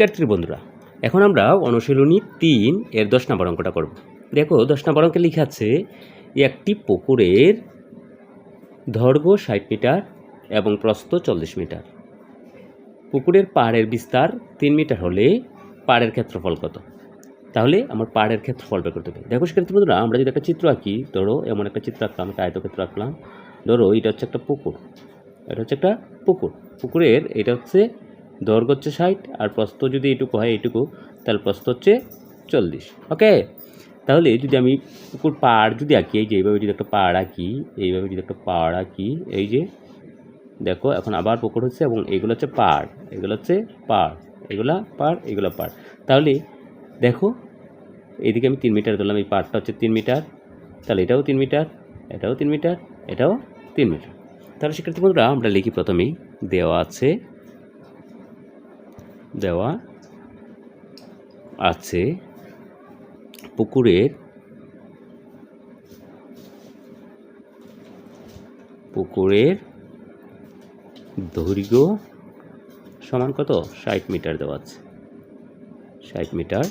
শিক্ষার্থী বন্ধুরা, এখন আমরা অনুশীলনী তিন এর দশ নম্বর অঙ্কটা করব। দেখো, দশ নম্বর অঙ্কে লেখা আছে, একটি পুকুরের দৈর্ঘ্য ষাট মিটার এবং প্রস্থ চল্লিশ মিটার। পুকুরের পাড়ের বিস্তার তিন মিটার হলে পাড়ের ক্ষেত্রফল কত? তাহলে আমার পাড়ের ক্ষেত্রফল বের করতে হবে দেখো শিক্ষার্থী বন্ধুরা, আমরা যদি একটা চিত্র আঁকি, ধরো এমন একটা চিত্র আঁকলাম, একটা আয়তক্ষেত্র আঁকলাম, ধরো এটা হচ্ছে একটা পুকুর, এটা হচ্ছে একটা পুকুর। পুকুরের, এটা হচ্ছে দৈর্ঘ্য হচ্ছে ষাট আর প্রস্থ যদি এটুকু হয় এইটুকু, তাহলে প্রস্থ হচ্ছে চল্লিশ, ওকে? তাহলে যদি আমি পুকুর পাড় যদি আঁকি, এই যে এইভাবে যদি একটা পাড় আঁকি, এইভাবে যদি একটা পাড় আঁকি, এই যে দেখো এখন আবার পুকুর হচ্ছে এবং এগুলো হচ্ছে পাড়, এগুলো হচ্ছে পাড়, এগুলা পাড়, এগুলো পাড়। তাহলে দেখো, এইদিকে আমি তিন মিটার ধরলাম, এই পাড়টা হচ্ছে তিন মিটার, তাহলে এটাও তিন মিটার, এটাও তিন মিটার, এটাও তিন মিটার। তাহলে শিক্ষার্থী বন্ধুরা, আমরা লিখি প্রথমেই, দেওয়া আছে দেওয়া আছে। পুকুরের পুকুরের দৈর্ঘ্য সমান কত? ষাট মিটার দেওয়া আছে। ষাট মিটার।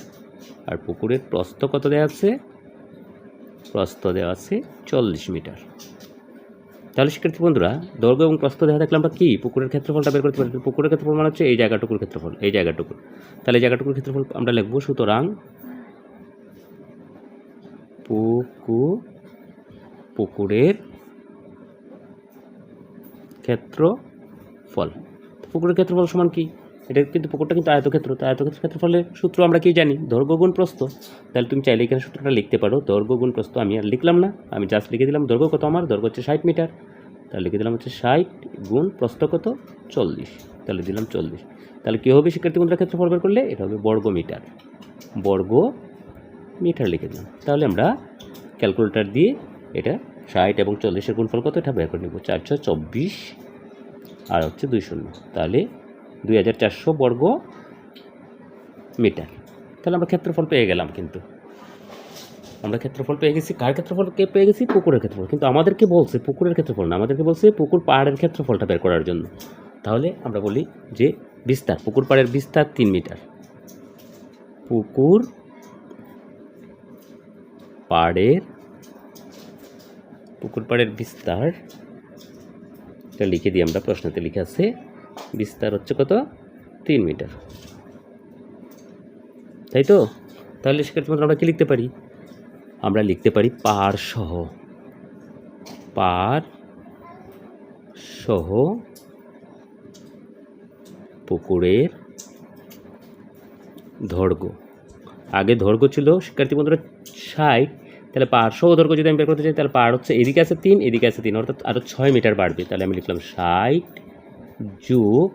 আর পুকুরের প্রস্থ কত দেওয়া আছে? প্রস্থ দেওয়া আছে চল্লিশ মিটার। তাহলে শিক্ষার্থী বন্ধুরা, দৈর্ঘ্য এবং প্রস্থ দেখা থাকলে আমরা কি? পুকুরের ক্ষেত্রফলটা বের করতে পারি। পুকুরের ক্ষেত্রফল মানে হচ্ছে এই জায়গাটুকুর ক্ষেত্রফল, এই জায়গাটুকুর। তাহলে এই জায়গাটুকুর ক্ষেত্রফল আমরা লিখব। সুতরাং পুকু পুকুরের ক্ষেত্রফল। পুকুরের ক্ষেত্রফল সমান কি? এটা কিন্তু পুকুরটা কিন্তু আয়তক্ষেত্র। তো আয়তক্ষেত্র ক্ষেত্রফলের সূত্র আমরা কি জানি? দৈর্ঘ্য গুণ তাহলে তুমি চাইলে এখানে সূত্রটা লিখতে পারো। দৈর্ঘ্য গুণ প্রস্থ আমি আর লিখলাম না। আমি জাস্ট লিখে দিলাম দৈর্ঘ্য কত আমার? দৈর্ঘ্য হচ্ছে ষাট মিটার। তাহলে লিখে দিলাম হচ্ছে ষাট গুণ প্রস্থ কত? চল্লিশ। তাহলে দিলাম চল্লিশ। তাহলে কী হবে শিক্ষার্থী বন্ধুরা ক্ষেত্রফল বের করলে? এটা হবে বর্গ মিটার। বর্গ মিটার লিখে দিলাম। তাহলে আমরা ক্যালকুলেটার দিয়ে এটা ষাট এবং চল্লিশের গুণফল কত? এটা বের করে নেব। চারশো চব্বিশ। আর হচ্ছে দুই শূন্য। তাহলে দুই হাজার চারশো বর্গ মিটার। তাহলে আমরা ক্ষেত্রফল পেয়ে গেলাম কিন্তু। আমরা ক্ষেত্রফল পেয়ে গেছি। কার ক্ষেত্রফল কে পেয়ে গেছি? পুকুরের ক্ষেত্রফল। কিন্তু আমাদেরকে বলছে পুকুরের ক্ষেত্রফল না, আমাদেরকে বলছে পুকুর পাহাড়ের ক্ষেত্রফলটা বের করার জন্য। তাহলে আমরা বলি যে বিস্তার, পুকুর পাড়ের বিস্তার তিন মিটার। পুকুর পাড়ের পুকুর পাড়ের বিস্তার, এটা লিখে দিই আমরা প্রশ্নতে লিখে আছে বিস্তার হচ্ছে কত? তিন মিটার। তাই তো? তাহলে সেক্ষেত্রে আমরা কি লিখতে পারি? আমরা লিখতে পারি পার সহ। পার সহ পুকুরের দৈর্ঘ্য আগে দৈর্ঘ্য ছিল, শিক্ষার্থী বন্ধুরা, ষাট। তাহলে পাঁচশো দৈর্ঘ্য যদি আমি বের করতে চাই, তাহলে পার হচ্ছে, এদিকে আছে তিন, এদিকে আছে তিন। অর্থাৎ আরও ছয় মিটার বাড়বে। তাহলে আমি লিখলাম ষাট যোগ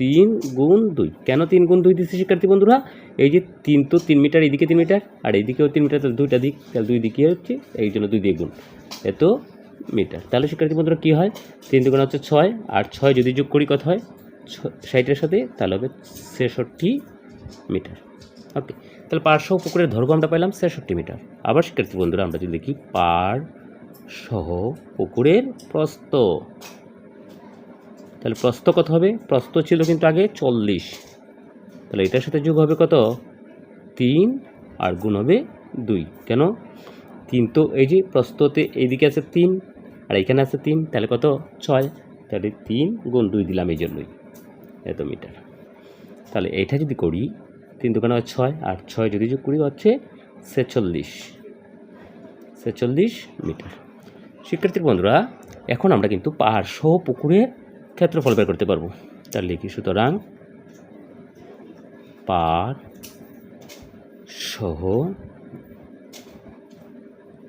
তিন গুণ দুই। কেন তিন গুণ দুই দিচ্ছে শিক্ষার্থী বন্ধুরা? এই যে তিন তো তিন মিটার এদিকে তিন মিটার, আর এইদিকেও তিন মিটার, তাহলে দুইটা দিক, তাহলে দুই দিকে হচ্ছে, এই জন্য দুই দিয়ে গুণ। এত মিটার। তাহলে শিক্ষার্থী বন্ধুরা কী হয়? তিন দুগুণ হচ্ছে ছয়, আর ছয় যদি যোগ করি কত হয়? ষাটের সাথে, তাহলে হবে ছেষট্টি মিটার। ওকে, তাহলে সহ পুকুরের দৈর্ঘ্য আমরা পাইলাম ছেষট্টি মিটার। আবার শিক্ষার্থী বন্ধুরা আমরা যদি দেখি পার সহ পুকুরের প্রস্থ। তাহলে প্রস্থ কত হবে? প্রস্থ ছিল কিন্তু আগে চল্লিশ। তাহলে এটার সাথে যোগ হবে কত? তিন আর গুণ হবে দুই। কেন? তিন তো এই যে প্রস্ততে এইদিকে আছে তিন আর এখানে আছে তিন, তাহলে কত? ছয়। তাহলে তিন গুণ দুই দিলাম এই জন্যই, এত মিটার। তাহলে এইটা যদি করি, তিন দোকানে হয় ছয় আর ছয় যদি যোগ করি, হচ্ছে ছেচল্লিশ। ছেচল্লিশ মিটার। শিক্ষার্থীর বন্ধুরা, এখন আমরা কিন্তু পাহাড় সহ পুকুরের ক্ষেত্রফল বের করতে পারব। তার লিখি, সুতরাং পার সহ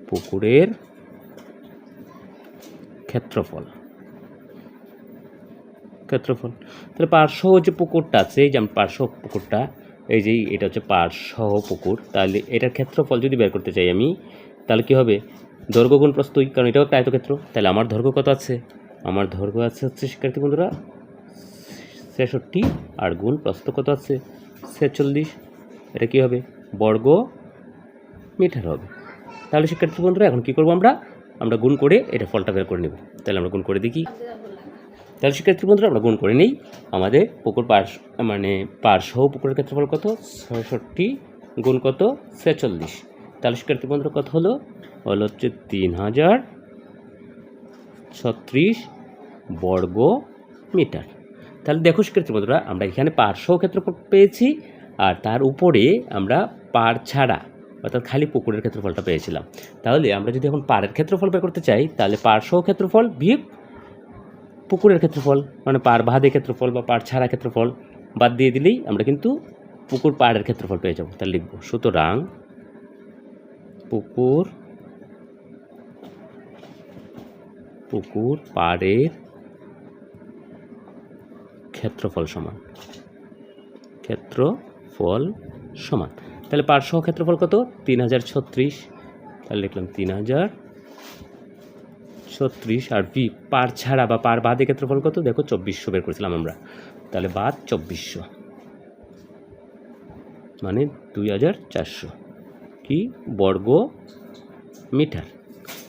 পুকুরের ক্ষেত্রফল। ক্ষেত্রফল। তাহলে পার্শ্ব যে পুকুরটা আছে, এই যে পার্শ্ব পুকুরটা, এই যে এটা হচ্ছে পার্শ্ব পুকুর, তাহলে এটার ক্ষেত্রফল যদি বের করতে চাই আমি, তাহলে কি হবে? দৈর্ঘ্য গুণ প্রস্তুই কারণ এটাও একটা আয়তক্ষেত্র, তাহলে আমার দৈর্ঘ্য কত আছে? আমার দৈর্ঘ্য আছে হচ্ছে শিক্ষার্থী বন্ধুরা, ছেষট্টি আর গুণ প্রস্থ কত আছে? ছেচল্লিশ। এটা কী হবে? বর্গ মিটার হবে। তাহলে শিক্ষার্থী বন্ধুরা, এখন কী করব আমরা? আমরা গুণ করে এটা ফলটা বের করে নেব। তাহলে আমরা গুণ করে দেখি। তাহলে শিক্ষার্থী বন্ধুরা, আমরা গুণ করে নিই। আমাদের পুকুর পার মানে পার সহ পুকুরের ক্ষেত্রফল কত? ছয়ষট্টি গুণ কত? ছেচল্লিশ। তাহলে শিক্ষার্থী বন্ধুরা কত হলো? হলো হচ্ছে তিন হাজার ছত্রিশ। বর্গ মিটার। তাহলে দেখো শিক্ষার্থী বন্ধুরা, আমরা এখানে পার্শ্ব ক্ষেত্রফল পেয়েছি আর তার উপরে আমরা পার ছাড়া, অর্থাৎ খালি পুকুরের ক্ষেত্রফলটা পেয়েছিলাম। তাহলে আমরা যদি এখন পাড়ের ক্ষেত্রফল বের করতে চাই, তাহলে পার্শ্ব ক্ষেত্রফল বিয়োগ পুকুরের ক্ষেত্রফল মানে পার বাঁধে ক্ষেত্রফল বা পার ছাড়া ক্ষেত্রফল বাদ দিয়ে দিলেই আমরা কিন্তু পুকুর পাড়ের ক্ষেত্রফল পেয়ে যাব। তাহলে লিখব, সুতরাং পুকুর পুকুর পাড়ের ক্ষেত্রফল সমান। ক্ষেত্রফল সমান। তাহলে পার্শ্ব ক্ষেত্রফল কত? তিন হাজার ছত্রিশ। তাহলে লিখলাম তিন হাজার ছত্রিশ আর বি পার ছাড়া বা পার বাদে ক্ষেত্রফল কত? দেখো চব্বিশশো বের করেছিলাম আমরা। তাহলে বাদ চব্বিশশো। মানে দুই হাজার চারশো। কি? বর্গ মিটার।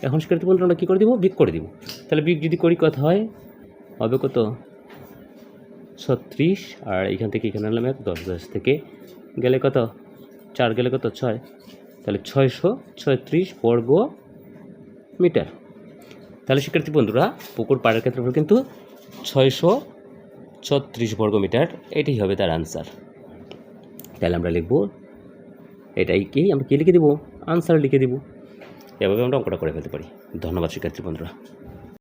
এখন শিক্ষার্থী বন্ধুরা আমরা কী করে দিব? বিক করে দিব। তাহলে বিক যদি করি কত হয়? হবে কত? ছত্রিশ, আর এখান থেকে এখানে আনলাম এক দশ দশ থেকে গেলে কত? চার গেলে কত? ছয়। তাহলে ছয়শো ছয়ত্রিশ বর্গ মিটার। তাহলে শিক্ষার্থী বন্ধুরা, পুকুর পাড়ের ক্ষেত্রফল কিন্তু ছয়শো ছত্রিশ বর্গ মিটার। এটাই হবে তার আনসার তাহলে আমরা লিখব, এটাই কি? আমরা কী লিখে দেবো? আনসার লিখে দিব। এভাবে আমরা অঙ্কটা করে ফেলতে পারি। ধন্যবাদ শিক্ষার্থী বন্ধুরা।